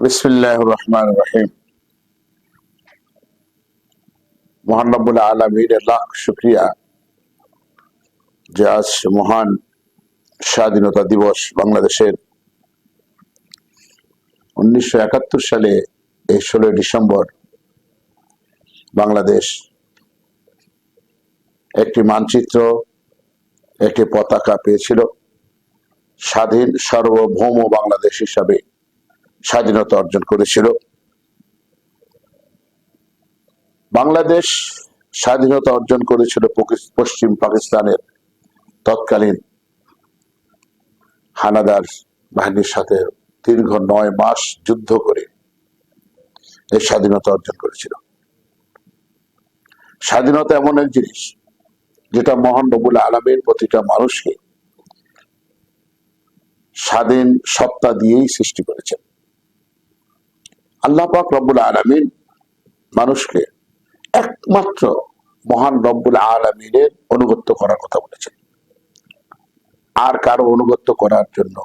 বিসমিল্লাহ রহমান রহিম মহানবুল আলমীর লাখ শুক্রিয়া যে আজ মহান স্বাধীনতা দিবস বাংলাদেশের উনিশশো একাত্তর সালে এই ষোলোই ডিসেম্বর বাংলাদেশ একটি মানচিত্র, একটি পতাকা পেয়েছিল স্বাধীন সার্বভৌম বাংলাদেশ হিসাবে। স্বাধীনতা অর্জন করেছিল। বাংলাদেশ স্বাধীনতা অর্জন করেছিল পশ্চিম পাকিস্তানের তৎকালীন হানাদার বাহিনীর সাথে দীর্ঘ নয় মাস যুদ্ধ করে এই স্বাধীনতা অর্জন করেছিল। স্বাধীনতা এমন এক জিনিস, যেটা মহান রবুল আলমের প্রতিটা মানুষকে স্বাধীন সত্তা দিয়েই সৃষ্টি করেছেন আল্লাহ পাক রব্বুল আলমিন মানুষকে একমাত্র মহান রব্বুল আলমিনের অনুগত্য করার কথা বলেছেন। আর কারও অনুগত্য করার জন্য,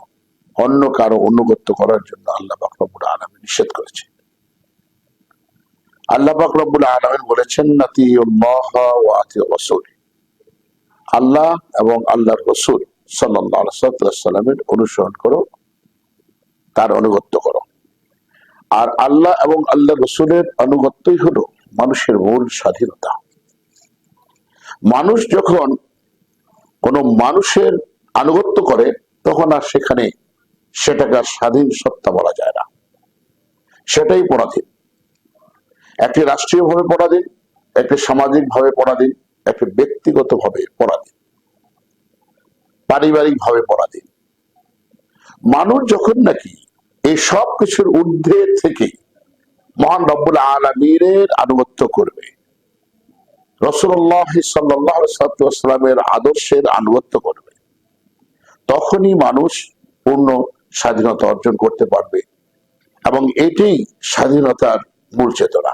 অন্য কারও অনুগত্য করার জন্য আল্লাহ পাক রব্বুল আলমিন নিষেধ করেছেন। আল্লাহ পাক রব্বুল আলমিন বলেছেন নাতি আল্লাহ এবং আল্লাহর রসুল সাল্লাহ সাল্লামের অনুসরণ করো, তার অনুগত্য করো। আর আল্লাহ এবং আল্লাহ রসুলের আনুগত্যই হলো মানুষের মূল স্বাধীনতা। মানুষ যখন কোন মানুষের আনুগত্য করে, তখন আর সেখানে সেটাকে স্বাধীন সত্তা বলা যায় না। সেটাই পরাধীন। একটি রাষ্ট্রীয়ভাবে পরাধীন একটি সামাজিক ভাবে পরাধীন একটি ব্যক্তিগত ভাবে পরাধীন পারিবারিক ভাবে পরাধীন। মানুষ যখন নাকি এই সব কিছুর ঊর্ধ্বে থেকে মহান রব্বুল আলমীরের আনুগত্য করবে। রসুল্লাহ সাল্লামের আদর্শের আনুগত্য করবে। তখনই মানুষ পূর্ণ স্বাধীনতা অর্জন করতে পারবে এবং এটাই স্বাধীনতার মূল চেতনা।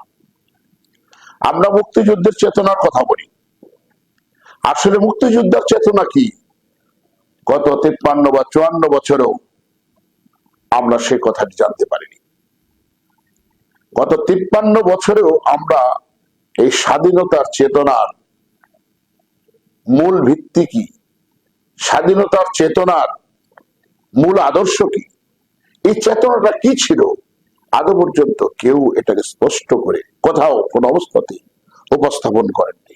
আমরা মুক্তিযুদ্ধের চেতনার কথা বলি। আসলে মুক্তিযুদ্ধের চেতনা কি? গত তিপ্পান্ন বা চুয়ান্ন বছরেও আমরা সে কথাটি জানতে পারিনি। গত তিপ্পান্ন বছরেও আমরা এই স্বাধীনতার চেতনার মূল ভিত্তি কি? স্বাধীনতার চেতনার মূল আদর্শ কি? এই চেতনাটা কি ছিল? আদৌ পর্যন্ত কেউ এটাকে স্পষ্ট করে কোথাও কোন অবস্থাতেই উপস্থাপন করেননি।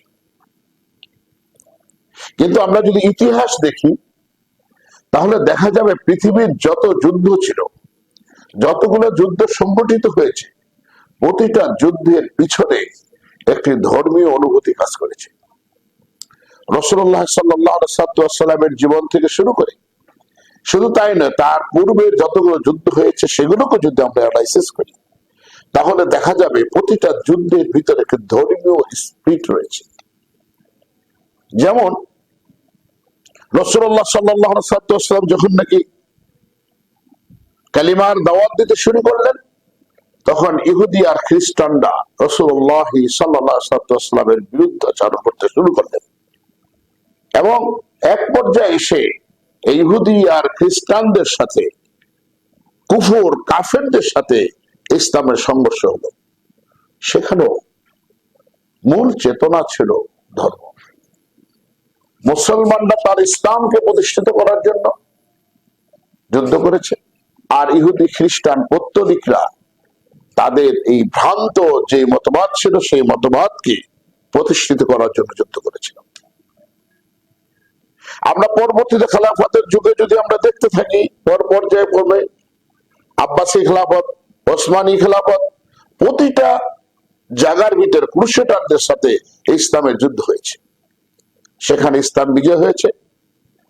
কিন্তু আমরা যদি ইতিহাস দেখি, তাহলে দেখা যাবে পৃথিবীর যত যুদ্ধ ছিল যতগুলো যুদ্ধ সংগঠিত হয়েছে, প্রতিটা যুদ্ধের পিছনে একটি ধর্মীয় অনুভূতি কাজ করেছে। রসুল্লাহ সাল্লামের জীবন থেকে শুরু করে, শুধু তাই না তার পূর্বের যতগুলো যুদ্ধ হয়েছে, সেগুলোকে যদি আমরা অ্যানালাইসিস করি, তাহলে দেখা যাবে প্রতিটা যুদ্ধের ভিতরে একটি ধর্মীয় স্পিরিট রয়েছে। যেমন রসুল্লাহ সাল্লাম যখন নাকি কালিমার দাওয়াত দিতে শুরু করলেন। তখন ইহুদি আর খ্রিস্টানরা রসুল্লাহ সাল্লামের বিরুদ্ধাচারণ করতে শুরু করলেন। এবং এক পর্যায়ে এসে ইহুদি আর খ্রিস্টানদের সাথে, কুফুর, কাফেরদের সাথে ইসলামের সংঘর্ষ হলো। সেখানেও মূল চেতনা ছিল ধর্ম। মুসলমানরা তার ইসলামকে প্রতিষ্ঠিত করার জন্য যুদ্ধ করেছে। আর ইহুদি খ্রিস্টান পত্তলিকরা তাদের এই ভ্রান্ত যে মতবাদ ছিল, সেই মতবাদকে প্রতিষ্ঠিত করার জন্য যুদ্ধ করেছিল। আমরা পরবর্তীতে খেলাফতের যুগে যদি আমরা দেখতে থাকি, পর পর্যায়ে ক্রমে আব্বাসী খেলাফত, ওসমানী খেলাফত, প্রতিটা জাগার ভিতরে ক্রুশেটারদের সাথে ইসলামের যুদ্ধ হয়েছে। সেখানে ইসলাম বিজয় হয়েছে।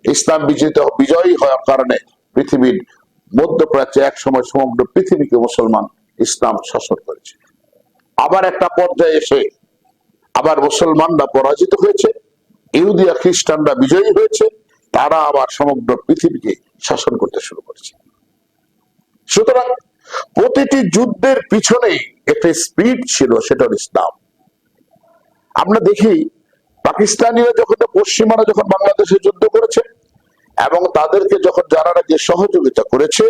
ইসলাম বিজয়িত, বিজয়ী হওয়ার কারণে পৃথিবীর মধ্যপ্রাচ্যে এক সময় সমগ্র পৃথিবীকে মুসলমান ইসলাম শাসন করেছে। আবার একটা পর্যায়ে এসে আবার মুসলমানরা পরাজিত হয়েছে ইহুদিয়া খ্রিস্টানরা বিজয়ী হয়েছে, তারা আবার সমগ্র পৃথিবীকে শাসন করতে শুরু করেছে। সুতরাং প্রতিটি যুদ্ধের পিছনে একটা স্পিড ছিল, সেটা ইসলাম। আমরা দেখি পাকিস্তানিরা যখন পশ্চিমারা যখন বাংলাদেশে যুদ্ধ করেছে এবং তাদেরকে যখন যারা নাকি সহযোগিতা করেছে,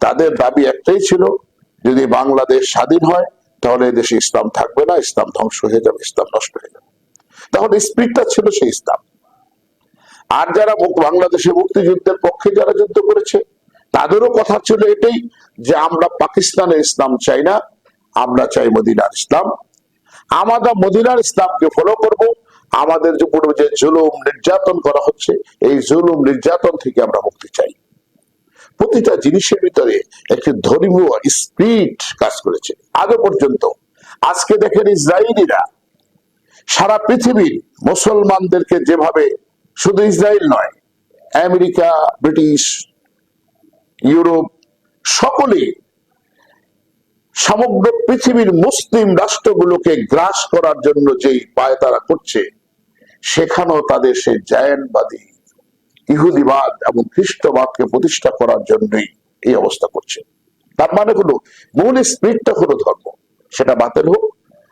তাদের দাবি একটাই ছিল, যদি বাংলাদেশ স্বাধীন হয়, তাহলে দেশে ইসলাম থাকবে না, ইসলাম ধ্বংস হয়ে যাবে, ইসলাম নষ্ট হয়ে যাবে। তখন স্পিরিটটা ছিল সেই ইসলাম। আর যারা বাংলাদেশে মুক্তিযুদ্ধের পক্ষে যারা যুদ্ধ করেছে, তাদেরও কথা ছিল এটাই যে আমরা পাকিস্তানের ইসলাম চাই না, আমরা চাই মদিনার ইসলাম। আমরা মদিনার ইসলামকে ফলো করব আমাদের যে পূর্বে যে জুলুম নির্যাতন করা হচ্ছে, এই জুলুম নির্যাতন থেকে আমরা মুক্তি চাই। প্রতিটা জিনিসের ভিতরে একটি ধর্মীয় স্পিরিট কাজ করেছে। আগে পর্যন্ত, আজকে দেখেন ইসরায়েলিরা সারা পৃথিবীর মুসলমানদেরকে যেভাবে শুধু ইসরায়েল নয়, আমেরিকা, ব্রিটিশ, ইউরোপ, সকলে সমগ্র পৃথিবীর মুসলিম রাষ্ট্রগুলোকে গ্রাস করার জন্য যেই পায় তারা করছে সেখানেও তাদের সেই জায়নবাদী ইহুদিবাদ এবং খ্রিস্টবাদকে প্রতিষ্ঠা করার জন্যই এই অবস্থা করছে। তার মানে হলো, মূল স্পিরিটটা হলো ধর্ম। সেটা বাতিল হোক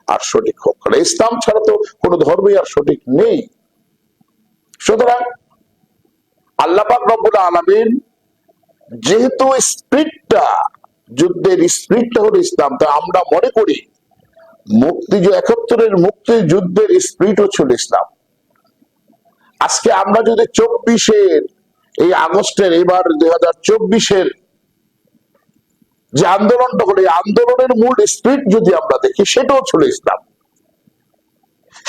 আর সঠিক হোক। কারণ ইসলাম ছাড়া তো কোনো ধর্মই আর সঠিক নেই। সুতরাং আল্লাপাক রব্বুল আলমিন যেহেতু স্পিরিটটা, যুদ্ধের স্পিরিটটা হলো ইসলাম তা আমরা মনে করি মুক্তি যে একাত্তরের মুক্তি যুদ্ধের স্পিরিটও ছিল ইসলাম। আজকে আমরা যদি চব্বিশের এই আগস্টের, এবার দুই হাজার চব্বিশের যে আন্দোলনটা এই আন্দোলনের মূল স্পিরিট যদি আমরা দেখি, সেটাও ছিল ইসলাম।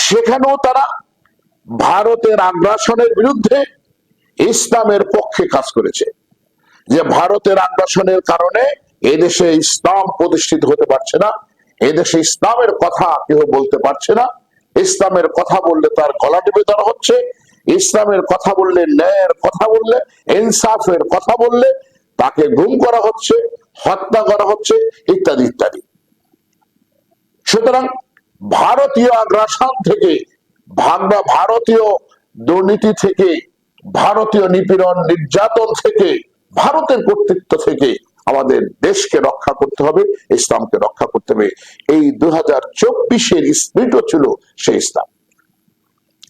সেখানেও তারা ভারতের আগ্রাসনের বিরুদ্ধে ইসলামের পক্ষে কাজ করেছে। যে ভারতের আগ্রাসনের কারণে এদেশে ইসলাম প্রতিষ্ঠিত হতে পারছে না, এদেশে ইসলামের কথা কেউ বলতে পারছে না, ইসলামের কথা বললে তার গলা টিপে ধরা হচ্ছে ইসলামের কথা বললে ন্যায়ের কথা বললে, ইনসাফের কথা বললে তাকে গুম করা হচ্ছে, হত্যা করা হচ্ছে, ইত্যাদি ইত্যাদি। সুতরাং ভারতীয় আগ্রাসন থেকে, ভাগবা ভারতীয় দুর্নীতি থেকে, ভারতীয় নিপীড়ন নির্যাতন থেকে, ভারতের কর্তৃত্ব থেকে আমাদের দেশকে রক্ষা করতে হবে, ইসলামকে রক্ষা করতে হবে। এই দু হাজার চব্বিশের স্পিরিটও ছিল সেই ইসলাম।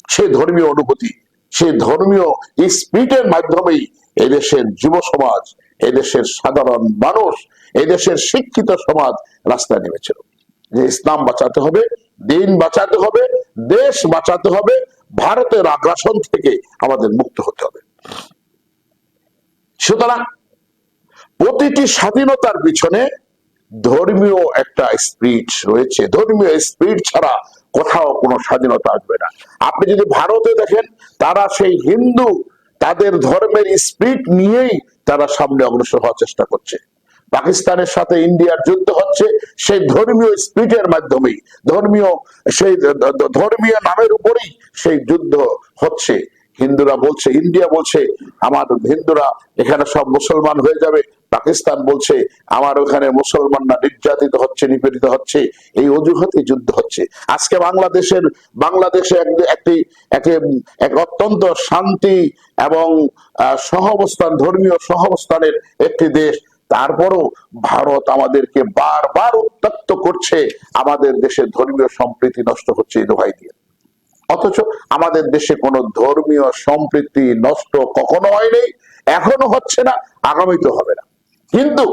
সে ধর্মীয় অনুভূতি সেই ধর্মীয় স্পিরিটের মাধ্যমেই এদেশের যুব সমাজ, এদেশের সাধারণ মানুষ, এদেশের শিক্ষিত সমাজ রাস্তায় নেমেছিল। যে ইসলাম বাঁচাতে হবে, দিন বাঁচাতে হবে, দেশ বাঁচাতে হবে, ভারতের আগ্রাসন থেকে আমাদের মুক্ত হতে হবে। সুতরাং প্রতিটি স্বাধীনতার পিছনে ধর্মীয় একটা স্পিরিট রয়েছে। ধর্মীয় স্পিরিট ছাড়া কোথাও কোনো স্বাধীনতা আসবে না। আপনি যদি ভারতে দেখেন, তারা সেই হিন্দু, তাদের ধর্মের স্পিরিট নিয়েই তারা সামনে অগ্রসর হওয়ার চেষ্টা করছে। পাকিস্তানের সাথে ইন্ডিয়ার যুদ্ধ হচ্ছে, সেই ধর্মীয় স্পিরিটের মাধ্যমেই, ধর্মীয়, সেই ধর্মীয় নামের উপরেই সেই যুদ্ধ হচ্ছে। হিন্দুরা বলছে, ইন্ডিয়া বলছে, আমার হিন্দুরা এখানে সব মুসলমান হয়ে যাবে পাকিস্তান বলছে, আমার ওখানে মুসলমানরা নির্যাতিত হচ্ছে, নিপীড়িত হচ্ছে, এই অজুহাতে যুদ্ধ হচ্ছে। আজকে বাংলাদেশের, বাংলাদেশে একটি, এক অত্যন্ত শান্তি এবং সহাবস্থান, ধর্মীয় সহাবস্থানের একটি দেশ। তারপরও ভারত আমাদেরকে বারবার উত্তক্ত করছে, আমাদের দেশে ধর্মীয় সম্প্রীতি নষ্ট হচ্ছে এই দোহাই দিয়ে অথচ আমাদের দেশে কোনো ধর্মীয় সম্প্রীতি নষ্ট কখনো হয়নি, এখনও হচ্ছে না আগামীতে হবে না। কিন্তু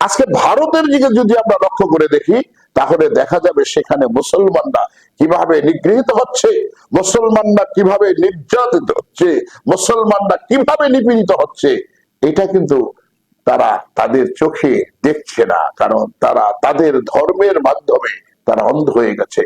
আজকে ভারতের দিকে যদি আমরা লক্ষ্য করে দেখি, তাহলে দেখা যাবে সেখানে মুসলমানরা কীভাবে নিগৃহীত হচ্ছে, মুসলমানরা কীভাবে নির্যাতিত হচ্ছে, মুসলমানরা কীভাবে নিপীড়িত হচ্ছে, এটা কিন্তু তারা তাদের চোখে দেখছে না, কারণ তারা তাদের ধর্মের মাধ্যমে তারা অন্ধ হয়ে গেছে।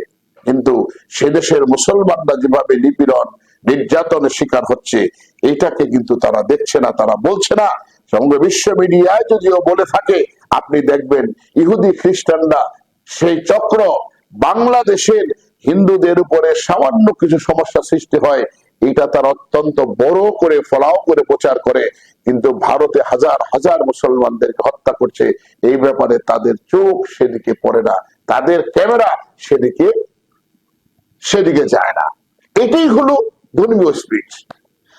কিন্তু সে দেশের মুসলমানরা যেভাবে নিপীড়ন, নির্যাতনের শিকার হচ্ছে, এটাকে কিন্তু তারা দেখছে না, তারা বলছে না সমগ্র বিশ্ব মিডিয়ায় যদিও বলে থাকে, আপনি দেখবেন ইহুদি খ্রিস্টানরা সেই চক্র বাংলাদেশের হিন্দুদের উপরে সামান্য কিছু সমস্যা সৃষ্টি হয়। এটা তার অত্যন্ত বড় করে, ফলাও করে প্রচার করে। কিন্তু ভারতে হাজার হাজার মুসলমানদেরকে হত্যা করছে। এই ব্যাপারে তাদের চোখ সেদিকে পড়ে না। তাদের ক্যামেরা সেদিকে সেদিকে যায় না। এটাই হলো ধর্মীয় স্পিচ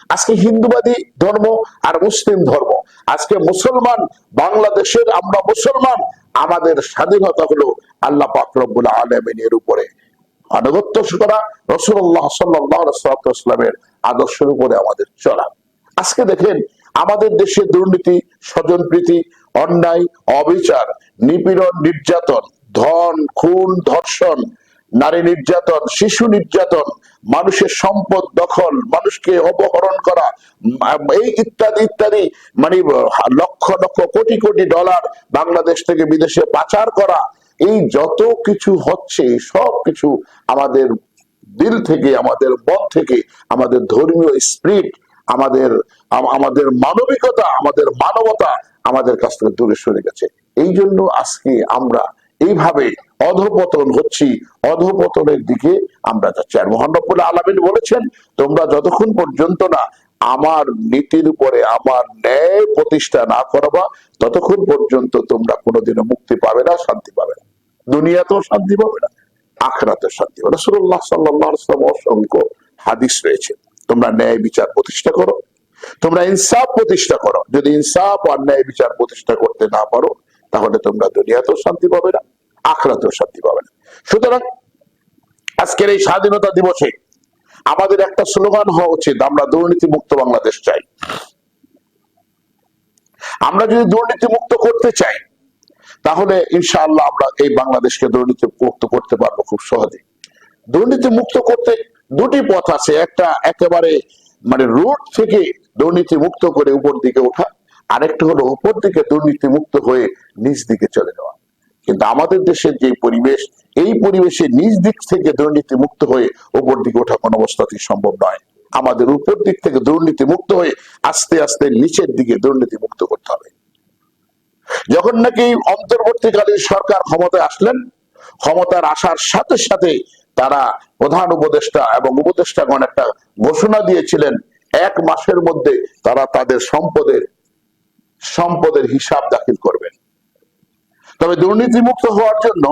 আজকে হিন্দুবাদী ধর্ম আর মুসলিম ধর্ম। আজকে মুসলমান, বাংলাদেশের আমরা মুসলমান, আমাদের স্বাধীনতা হলো আল্লাহ পাক রব্বুল আলমিনের উপরে। আনুগত্য করা রসুল্লাহ সাল্লামের আদর্শের উপরে আমাদের চলা। আজকে দেখেন, আমাদের দেশে দুর্নীতি, স্বজনপ্রীতি, অন্যায়, অবিচার, নিপীড়ন, নির্যাতন, ধন, খুন, ধর্ষণ, নারী নির্যাতন, শিশু নির্যাতন মানুষের সম্পদ দখল, মানুষকে অপহরণ করা, এই ইত্যাদি ইত্যাদি মানে লক্ষ লক্ষ কোটি কোটি ডলার বাংলাদেশ থেকে বিদেশে পাচার করা, এই যত কিছু হচ্ছে, সব কিছু আমাদের দিল থেকে, আমাদের মন থেকে, আমাদের ধর্মীয় স্পিরিট আমাদের আমাদের মানবিকতা, আমাদের মানবতা আমাদের কাছ থেকে দূরে সরে গেছে। এই জন্য আজকে আমরা এইভাবে অধপতন হচ্ছি। অধপতনের দিকে আমরা যাচ্ছি। আর মোহাম্মদ আলামিন বলেছেন, তোমরা যতক্ষণ পর্যন্ত না আমার নীতির উপরে আমার ন্যায় প্রতিষ্ঠা না করবা, ততক্ষণ পর্যন্ত তোমরা কোনোদিনও মুক্তি পাবে না, শান্তি পাবে না। দুনিয়াতেও শান্তি পাবে না, আখরাতেও শান্তি পাবে রসুল্লাহ সাল্লাম অসংখ্য হাদিস রয়েছে। তোমরা ন্যায় বিচার প্রতিষ্ঠা করো, তোমরা ইনসাফ প্রতিষ্ঠা করো। যদি ইনসাফ আর ন্যায় বিচার প্রতিষ্ঠা করতে না পারো তাহলে তোমরা দুনিয়াতেও শান্তি পাবে না, আখরাতেও শান্তি পাবে না। সুতরাং আজকের এই স্বাধীনতা দিবসে আমাদের একটা স্লোগান হওয়া উচিত, আমরা দুর্নীতি মুক্ত বাংলাদেশ চাই। আমরা যদি দুর্নীতি মুক্ত করতে চাই, তাহলে ইনশাআল্লাহ আমরা এই বাংলাদেশকে দুর্নীতি মুক্ত করতে পারব খুব সহজে। দুর্নীতি মুক্ত করতে দুটি পথ আছে, একটা একেবারে মানে রুট থেকে দুর্নীতি মুক্ত করে উপর দিকে ওঠা আরেকটা হলো, উপর দিকে দুর্নীতি মুক্ত হয়ে নিচ দিকে চলে যাওয়া। কিন্তু আমাদের দেশের যে পরিবেশ, এই পরিবেশে নিজ দিক থেকে দুর্নীতি মুক্ত হয়ে উপর দিকে ওঠা কোনো অবস্থাতেই সম্ভব নয়। আমাদের উপর দিক থেকে দুর্নীতি মুক্ত হয়ে আস্তে আস্তে নিচের দিকে দুর্নীতি মুক্ত করতে হবে। যখন নাকি অন্তর্বর্তীকালীন সরকার ক্ষমতায় আসলেন, ক্ষমতার আসার সাথে সাথে তারা প্রধান উপদেষ্টা এবং উপদেষ্টাগণ একটা ঘোষণা দিয়েছিলেন, এক মাসের মধ্যে তারা তাদের সম্পদের সম্পদের হিসাব দাখিল করবেন। তবে দুর্নীতিমুক্ত হওয়ার জন্য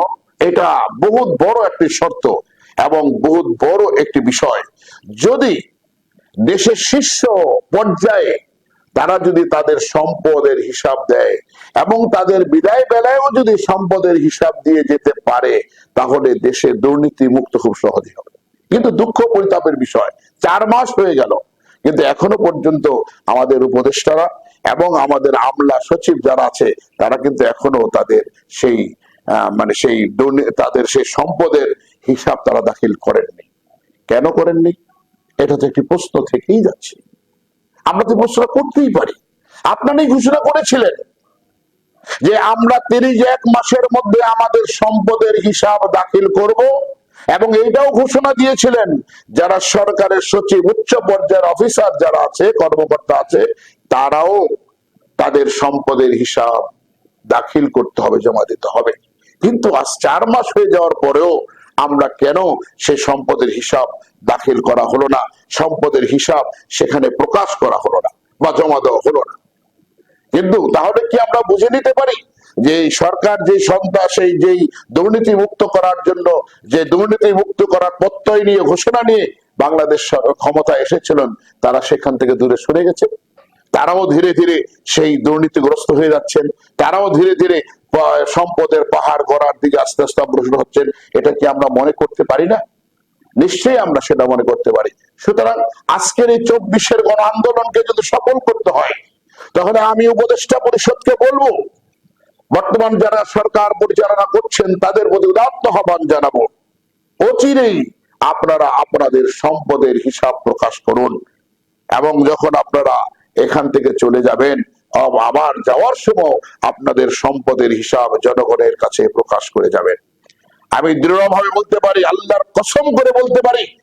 এটা বহুত বড় একটি শর্ত এবং বহুত বড় একটি বিষয়। যদি দেশের শীর্ষ পর্যায়ে তারা যদি তাদের সম্পদের হিসাব দেয় এবং তাদের বিদায় বেলায়ও যদি সম্পদের হিসাব দিয়ে যেতে পারে, তাহলে দেশে দুর্নীতি মুক্ত খুব সহজে হবে। কিন্তু দুঃখ পরিতাপের বিষয়, চার মাস হয়ে গেল, কিন্তু এখনও পর্যন্ত আমাদের উপদেষ্টারা এবং আমাদের আমলা সচিব যারা আছে, তারা কিন্তু এখনও তাদের সেই মানে সেই তাদের সেই সম্পদের হিসাব তারা দাখিল করেননি। কেন করেননি? এটা তো একটি প্রশ্ন থেকেই যাচ্ছে। আমরা তো প্রশ্ন করতেই পারি। আপনারাই ঘোষণা করেছিলেন যে আমরা তিরিশ এক মাসের মধ্যে আমাদের সম্পদের হিসাব দাখিল করব। এবং এইটাও ঘোষণা দিয়েছিলেন যারা সরকারের সচিব, উচ্চ পর্যায়ের অফিসার যারা আছে, কর্মকর্তা আছে, তারাও তাদের সম্পদের হিসাব দাখিল করতে হবে, জমা দিতে হবে। কিন্তু আজ চার মাস হয়ে যাওয়ার পরেও আমরা কেন সে সম্পদের হিসাব দাখিল করা হলো না? সম্পদের হিসাব সেখানে প্রকাশ করা হলো না বা জমা দেওয়া হলো না। কিন্তু তাহলে কি আমরা বুঝে নিতে পারি? যে সরকার যে সন্ত্রাস এই যেই দুর্নীতি মুক্ত করার জন্য, যে দুর্নীতি মুক্ত করার প্রত্যয় নিয়ে, ঘোষণা নিয়ে বাংলাদেশ ক্ষমতা এসেছিলেন, তারা সেখান থেকে দূরে সরে গেছে। তারাও ধীরে ধীরে সেই দুর্নীতিগ্রস্ত হয়ে যাচ্ছেন। তারাও ধীরে ধীরে সম্পদের পাহাড় গড়ার দিকে আস্তে আস্তে অগ্রসর হচ্ছেন। এটা কি আমরা মনে করতে পারি না? নিশ্চয়ই আমরা সেটা মনে করতে পারি। সুতরাং আজকের এই চব্বিশের গণ আন্দোলনকে যদি সফল করতে হয়, তাহলে আমি উপদেষ্টা পরিষদকে বলব বর্তমান যারা সরকার পরিচালনা করছেন, তাদের প্রতি উদাত্ত আহ্বান জানাব। অচিরেই আপনারা আপনাদের সম্পদের হিসাব প্রকাশ করুন এবং যখন আপনারা এখান থেকে চলে যাবেন আব- আবার যাওয়ার সময় আপনাদের সম্পদের হিসাব জনগণের কাছে প্রকাশ করে যাবেন। আমি দৃঢ়ভাবে বলতে পারি, আল্লাহর কসম করে বলতে পারি,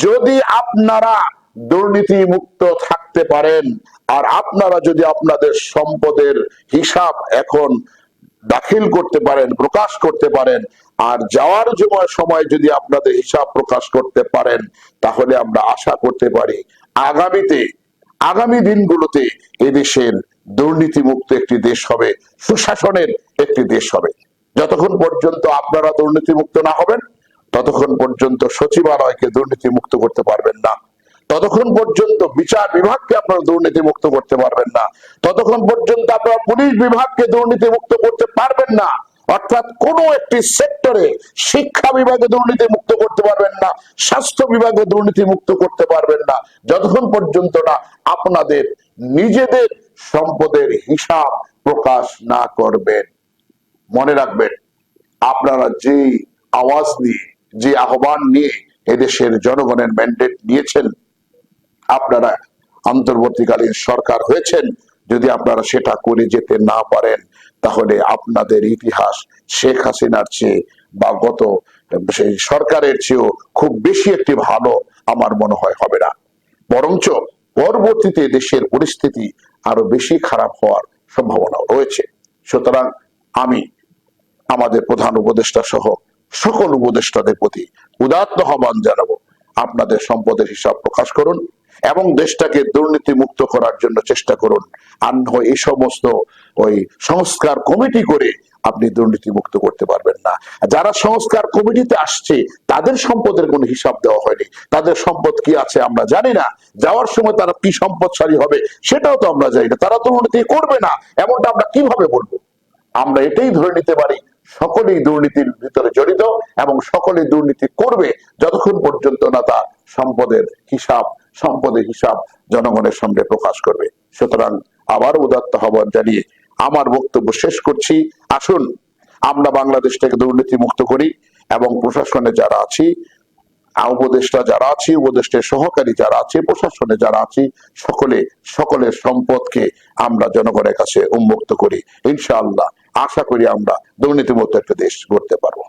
যদি আপনারা দুর্নীতি মুক্ত থাকতে পারেন, আর আপনারা যদি আপনাদের সম্পদের হিসাব এখন দাখিল করতে পারেন, প্রকাশ করতে পারেন। আর যাওয়ার সময় যদি আপনাদের হিসাব প্রকাশ করতে পারেন, তাহলে আমরা আশা করতে পারি আগামীতে, আগামী দিনগুলোতে এদেশের দুর্নীতি মুক্ত একটি দেশ হবে, সুশাসনের একটি দেশ হবে। যতক্ষণ পর্যন্ত আপনারা দুর্নীতি মুক্ত না হবেন, ততক্ষণ পর্যন্ত সচিবালয়কে দুর্নীতি মুক্ত করতে পারবেন না। ততক্ষণ পর্যন্ত বিচার বিভাগকে আপনারা দুর্নীতি মুক্ত করতে পারবেন না। ততক্ষণ পর্যন্ত আপনারা পুলিশ বিভাগকে দুর্নীতি মুক্ত করতে পারবেন না। অর্থাৎ কোন একটি সেক্টরে শিক্ষা বিভাগে দুর্নীতি মুক্ত করতে পারবেন না, স্বাস্থ্য বিভাগে দুর্নীতি মুক্ত করতে পারবেন না। যতক্ষণ পর্যন্ত না আপনাদের নিজেদের সম্পদের হিসাব প্রকাশ না করবেন। মনে রাখবেন, আপনারা যে আওয়াজ নিয়ে, যে আহ্বান নিয়ে এদেশের জনগণের ম্যান্ডেট নিয়েছেন আপনারা অন্তর্বর্তীকালীন সরকার হয়েছেন, যদি আপনারা সেটা করে যেতে না পারেন, তাহলে আপনাদের ইতিহাস শেখ হাসিনার চেয়ে বা গত সেই সরকারের চেয়েও খুব বেশি একটি ভালো আমার মনে হয় হবে না। বরঞ্চ পরবর্তীতে দেশের পরিস্থিতি আরও বেশি খারাপ হওয়ার সম্ভাবনা রয়েছে। সুতরাং আমি আমাদের প্রধান উপদেষ্টা সহ সকল উপদেষ্টাদের প্রতি উদাত্ত আহ্বান জানাব। আপনাদের সম্পদের হিসাব প্রকাশ করুন এবং দেশটাকে দুর্নীতি মুক্ত করার জন্য চেষ্টা করুন। আর এই সমস্ত ওই সংস্কার কমিটি করে আপনি দুর্নীতি মুক্ত করতে পারবেন না। যারা সংস্কার কমিটিতে আসছে, তাদের সম্পদের কোনো হিসাব দেওয়া হয়নি। তাদের সম্পদ কি আছে আমরা জানি না। যাওয়ার সময় তারা কি সম্পদশালী হবে, সেটাও তো আমরা জানি না। তারা দুর্নীতি করবে না, এমনটা আমরা কীভাবে বলব? আমরা এটাই ধরে নিতে পারি সকলেই দুর্নীতির ভিতরে জড়িত এবং সকলেই দুর্নীতি করবে যতক্ষণ পর্যন্ত না তা সম্পদের হিসাব সম্পদের হিসাব জনগণের সামনে প্রকাশ করবে। সুতরাং আবার উদাত্ত আহ্বান জানিয়ে আমার বক্তব্য শেষ করছি। আসুন, আমরা বাংলাদেশটাকে দুর্নীতি মুক্ত করি এবং প্রশাসনে যারা আছি, উপদেষ্টা যারা আছি, উপদেষ্টের সহকারী যারা আছে, প্রশাসনে যারা আছি, সকলে, সকলের সম্পদকে আমরা জনগণের কাছে উন্মুক্ত করি। ইনশাআল্লাহ। আশা করি আমরা দুর্নীতিমুক্ত একটা দেশ গড়তে পারব।